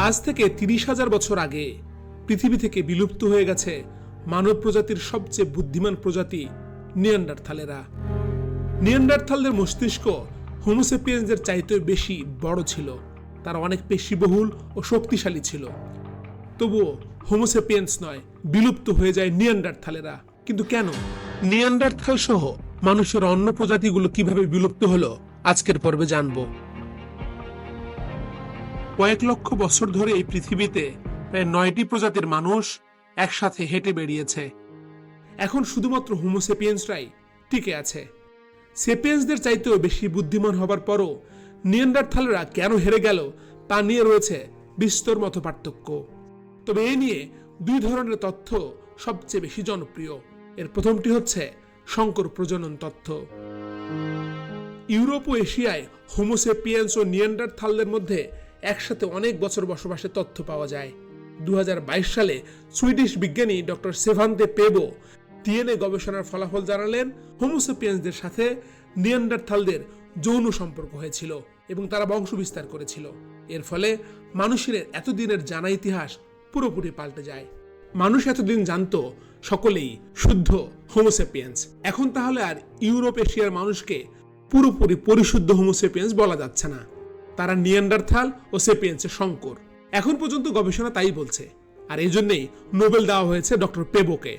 আজ থেকে তিরিশ হাজার বছর আগে পৃথিবী থেকে বিলুপ্ত হয়ে গেছে মানব প্রজাতির সবচেয়ে বুদ্ধিমান প্রজাতি নিয়ান্ডারথালেরা। নিয়ান্ডারথালদের মস্তিষ্ক হোমোসেপিয়েন্সদের চাইতে বেশি বড় ছিল। তারা অনেক পেশিবহুল ও শক্তিশালী ছিল। তবুও হোমোসেপিয়েন্স নয়, বিলুপ্ত হয়ে যায় নিয়ান্ডারথালেরা। কিন্তু কেন? নিয়ান্ডারথাল সহ মানুষের অন্য প্রজাতিগুলো কীভাবে বিলুপ্ত হলো, আজকের পর্বে জানব। কয়েক লক্ষ বছর ধরে এই পৃথিবীতে প্রায় নয়টি প্রজাতির মানুষ একসাথে হেঁটে বেরিয়েছে। এখন শুধুমাত্র হোমোসেপিয়েন্সরাই টিকে আছে। সেপিয়েন্সদের চাইতেও বেশি বুদ্ধিমান হবার পরও নিয়ান্ডারথালরা কেন হেরে গেল তা নিয়ে রয়েছে বিস্তর মতো পার্থক্য তবে এ নিয়ে দুই ধরনের তথ্য সবচেয়ে বেশি জনপ্রিয়। এর প্রথমটি হচ্ছে সংকর প্রজনন তথ্য। ইউরোপ ও এশিয়ায় হোমোসেপিয়েন্স ও নিয়ান্ডারথালদের মধ্যে একসাথে অনেক বছর বসবাসের তথ্য পাওয়া যায়। দু হাজার বাইশ সালে সুইডিশ বিজ্ঞানী ডক্টর সেভান্তে পেবো ডিএনএ গবেষণার ফলাফল জানালেন, হোমোসেপিয়েন্সদের সাথে নিয়ান্ডারথালদের যৌন সম্পর্ক হয়েছিল এবং তারা বংশ বিস্তার করেছিল। এর ফলে মানুষের এতদিনের জানা ইতিহাস পুরোপুরি পাল্টে যায়। মানুষ এতদিন জানতো সকলেই শুদ্ধ হোমোসেপিয়েন্স। এখন তাহলে আর ইউরোপ এশিয়ার মানুষকে পুরোপুরি পরিশুদ্ধ হোমোসেপিয়েন্স বলা যাচ্ছে না। তারা নিয়ান্ডারথাল ও সেপিয়েন্সের সংকর এখন পর্যন্ত গবেষণা তাই বলছে। আর এই জন্যই নোবেল দেওয়া হয়েছে ডক্টর পেবোকে।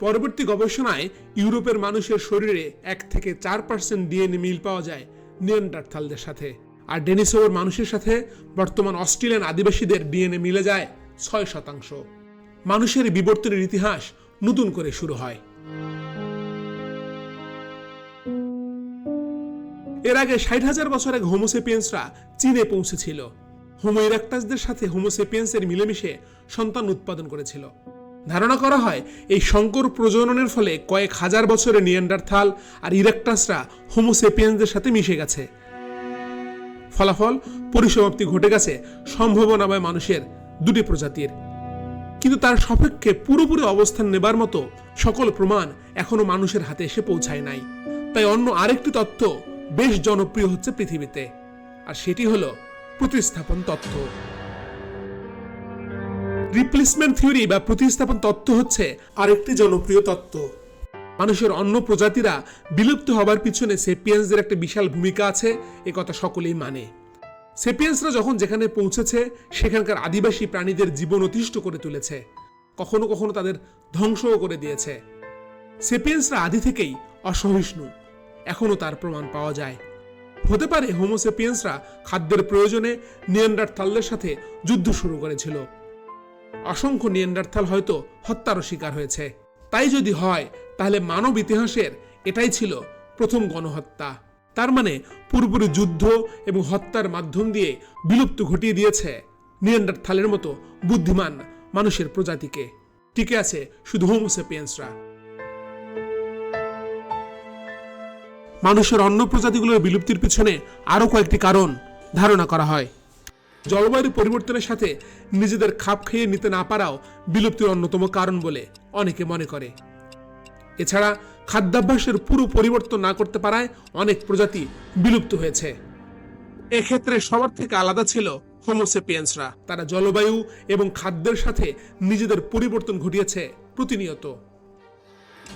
পরবর্তী গবেষণায় ইউরোপের মানুষের শরীরে এক থেকে চার পার্সেন্ট ডিএনএ মিল পাওয়া যায় নিয়ান্ডারথালদের সাথে। আর ডেনিসোভের মানুষের সাথে বর্তমান অস্ট্রেলিয়ান আদিবাসীদের ডিএনএ মিলে যায় ছয় শতাংশ। মানুষের বিবর্তনের ইতিহাস নতুন করে শুরু হয়। এর আগে ষাট হাজার বছর আগে হোমোসেপিয়েন্সরা চীনে পৌঁছেছিল। হোমো ইরাক্টাসদের সাথে হোমোসেপিয়েন্সের মিলেমিশে সন্তান উৎপাদন করেছিল। ধারণা করা হয়, এই সংকর প্রজননের ফলে কয়েক হাজার বছরে নিয়ান্ডারথাল আর ইরাক্টাসরা হোমোসেপিয়েন্সদের সাথে মিশে গেছে। ফলাফল, পরিসমাপ্তি ঘটে গেছে সম্ভাবনাময় মানুষের দুটি প্রজাতির। কিন্তু তার সপক্ষে পুরোপুরি অবস্থান নেবার মতো সকল প্রমাণ এখনও মানুষের হাতে এসে পৌঁছায় নাই। তাই অন্য আরেকটি তত্ত্ব বেশ জনপ্রিয় হচ্ছে পৃথিবীতে। আর সেটি হলো প্রতিস্থাপন তত্ত্ব। রিপ্লেসমেন্ট থিওরি বা প্রতিস্থাপন তত্ত্ব হচ্ছে আরেকটি জনপ্রিয় তত্ত্ব। মানুষের অন্য প্রজাতিরা বিলুপ্ত হবার পিছনে সেপিয়েন্সদের একটা বিশাল ভূমিকা আছে, এ কথা সকলেই মানে। সেপিয়েন্সরা যখন যেখানে পৌঁছেছে, সেখানকার আদিবাসী প্রাণীদের জীবন অতিষ্ঠ করে তুলেছে। কখনো কখনো তাদের ধ্বংসও করে দিয়েছে। সেপিয়েন্সরা আদি থেকেই অসহিষ্ণু। এখনও তার প্রমাণ পাওয়া যায়। হতে পারে হোমোসেপিয়েন্সরা খাদ্যের প্রয়োজনে নিয়ান্ডারথালদের সাথে যুদ্ধ শুরু করেছিল। অসংখ্য নিয়ান্ডারথাল হয়তো হত্যারও শিকার হয়েছে। তাই যদি হয়, তাহলে মানব ইতিহাসের এটাই ছিল প্রথম গণহত্যা। তার মানে পুরোপুরি যুদ্ধ এবং হত্যার মাধ্যম দিয়ে বিলুপ্ত ঘটিয়ে দিয়েছে নিয়ান্ডারথালের মতো বুদ্ধিমান মানুষের প্রজাতিকে। টিকে আছে শুধু হোমোসেপিয়েন্সরা। মানুষের অন্য প্রজাতিগুলোর বিলুপ্তির পিছনে আরও কয়েকটি কারণ ধারণা করা হয়। জলবায়ু পরিবর্তনের সাথে নিজেদের খাপ খেয়ে নিতে না পারাও বিলুপ্তির অন্যতম কারণ বলে অনেকে মনে করে। এছাড়া খাদ্যাভ্যাসের পুরো পরিবর্তন না করতে পারায় অনেক প্রজাতি বিলুপ্ত হয়েছে। এক্ষেত্রে সবার থেকে আলাদা ছিল হোমোসেপিয়েন্সরা তারা জলবায়ু এবং খাদ্যের সাথে নিজেদের পরিবর্তন ঘটিয়েছে প্রতিনিয়ত।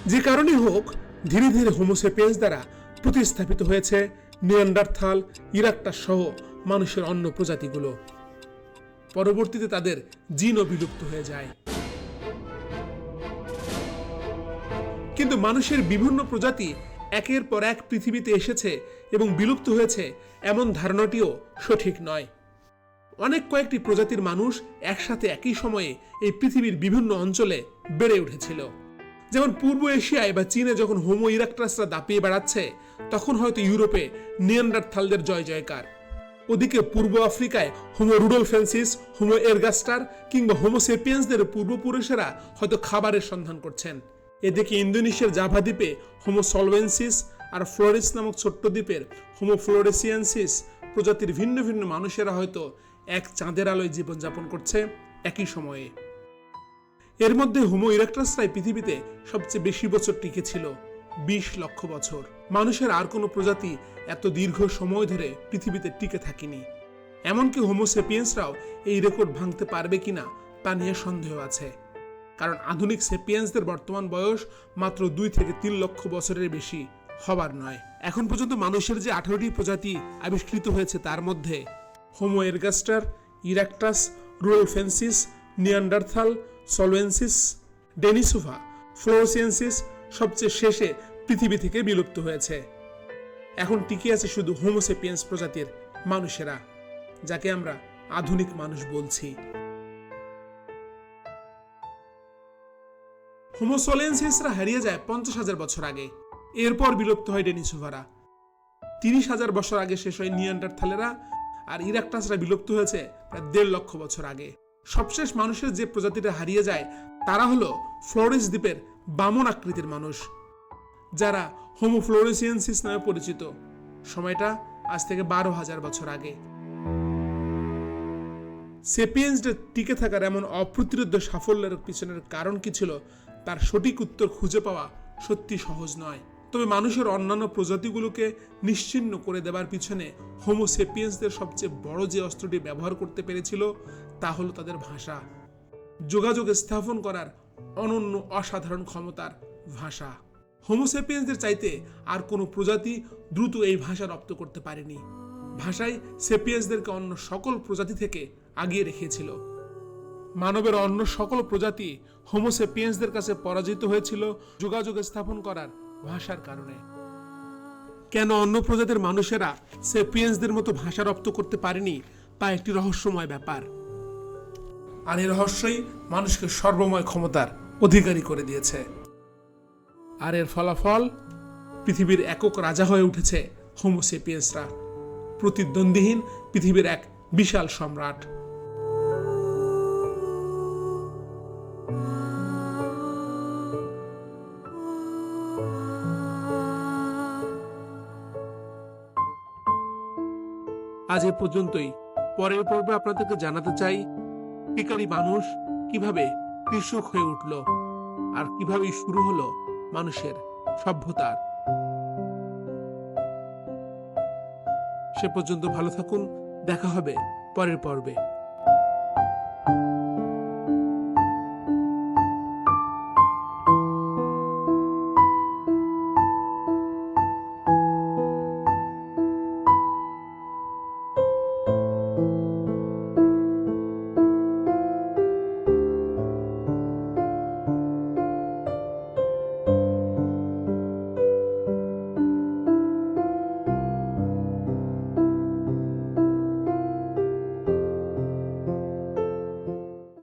যে কারণে হোক, ধীরে ধীরে হোমোসেপিয়েন্স দ্বারা প্রতিস্থাপিত হয়েছে নিয়ান্ডারথাল ইরাক্টাস সহ মানুষের অন্য প্রজাতিগুলো। পরবর্তীতে তাদের জিনও বিলুপ্ত হয়ে যায়। কিন্তু মানুষের বিভিন্ন প্রজাতি একের পর এক পৃথিবীতে এসেছে এবং বিলুপ্ত হয়েছে এমন ধারণাটিও সঠিক নয়। অনেক কয়েকটি প্রজাতির মানুষ একসাথে একই সময়ে এই পৃথিবীর বিভিন্ন অঞ্চলে বেড়ে উঠেছিল। যেমন পূর্ব এশিয়ায় বা চীনে যখন হোমো ইরাক্টাসরা দাপিয়ে বেড়াচ্ছে তখন হয়তো ইউরোপে নিয়ান্ডারথালদের জয় জয়কার। ওদিকে পূর্ব আফ্রিকায় হোমো রুডল রুডোলফেন্সিস হোমো এরগাস্টার কিংবা হোমো সেপিয়েন্সদের পূর্বপুরুষেরা হয়তো খাবারের সন্ধান করছেন। এদিকে ইন্দোনেশিয়ার জাভা দ্বীপে হোমো সলভেন্সিস আর ফ্লোরিস নামক ছোট্ট দ্বীপের হোমো ফ্লোরেসিয়ানসিস প্রজাতির ভিন্ন ভিন্ন মানুষেরা হয়তো এক চাঁদের আলোয় জীবনযাপন করছে একই সময়ে। এর মধ্যে হোমো ইরাক্টাসরাই পৃথিবীতে সবচেয়ে বেশি বছর টিকে ছিল। বিশ লক্ষ বছর। মানুষের আর কোনো প্রজাতি এত দীর্ঘ সময় ধরে পৃথিবীতে টিকে থাকেনি। এমনকি হোমোসেপিয়েন্সরাও এই রেকর্ড ভাঙতে পারবে কিনা তা নিয়ে সন্দেহ আছে। কারণ আধুনিক সেপিয়েন্সদের বর্তমান বয়স মাত্র দুই থেকে তিন লক্ষ বছরের বেশি হবার নয়। এখন পর্যন্ত মানুষের যে আঠারোটি প্রজাতি আবিষ্কৃত হয়েছে তার মধ্যে হোমো এরগাস্টার ইরাক্টাস রুয়েলফেন্সিস নিয়ান্ডারথাল সলভেন্সিস ডেনিসোভা ফ্লোরসিয়েন্সিস সবচেয়ে শেষে পৃথিবী থেকে বিলুপ্ত হয়েছে। এখন টিকে আছে শুধু হোমোসেপিয়েন্স প্রজাতির মানুষেরা, যাকে আমরা আধুনিক মানুষ বলছি। হোমোসোলেন্সিসরা হারিয়ে যায় পঞ্চাশ হাজার বছর আগে। এরপর বিলুপ্ত হয় ডেনিসোভারা তিরিশ হাজার বছর আগে শেষ হয় নিয়ান্ডারথালেরা আর ইরাকটাসরা বিলুপ্ত হয়েছে প্রায় দেড় লক্ষ বছর আগে। সবশেষ মানুষের যে প্রজাতিটা হারিয়ে যায়, তারা হলো ফ্লোরিস দ্বীপের বামন আকৃতির মানুষ, যারা হোমো ফ্লোরিসিয়েন্সিস নামে পরিচিত। সময়টা আজ থেকে বারো হাজার বছর আগে। সেপিয়েন্সদের টিকে থাকার এমন অপ্রতিরোধ্য সাফল্যের পিছনের কারণ কি ছিল, তার সঠিক উত্তর খুঁজে পাওয়া সত্যি সহজ নয়। তবে মানুষের অন্যান্য প্রজাতিগুলোকে নিশ্চিহ্ন করে দেবার পিছনে হোমোসেপিয়েন্সদের সবচেয়ে বড় যে অস্ত্রটি ব্যবহার করতে পেরেছিল, তা হলো তাদের ভাষা। যোগাযোগ স্থাপন করার অনন্য অসাধারণ ক্ষমতার ভাষা। হোমোসেপিয়েন্সদের চাইতে আর কোনো প্রজাতি দ্রুত এই ভাষা রপ্ত করতে পারেনি। ভাষায় সেপিয়েন্সদেরকে অন্য সকল প্রজাতি থেকে আগিয়ে রেখেছিল। মানবের অন্য সকল প্রজাতি হোমোসেপিয়েন্সদের কাছে পরাজিত হয়েছিল যোগাযোগ স্থাপন করার ভাষার কারণে। কেন অন্য প্রজাতির মানুষেরা সেপিয়েন্সদের মতো ভাষা রপ্ত করতে পারেনি, তা একটি রহস্যময় ব্যাপার। আর এই রহস্যই মানুষকে সর্বময় ক্ষমতার অধিকারী করে দিয়েছে। আর এর ফলাফল? পৃথিবীর একক রাজা হয়ে উঠেছে হোমোসেপিয়েন্সরা প্রতিদ্বন্দ্বীহীন পৃথিবীর এক বিশাল সম্রাট। আজ এ পর্যন্তই। পরের পর্বে আপনাদেরকে জানাতে চাই শিকারী মানুষ কীভাবে কৃষক হয়ে উঠল আর কীভাবে শুরু হলো মানুষের সভ্যতার সে পর্যন্ত ভালো থাকুন, দেখা হবে পরের পর্বে।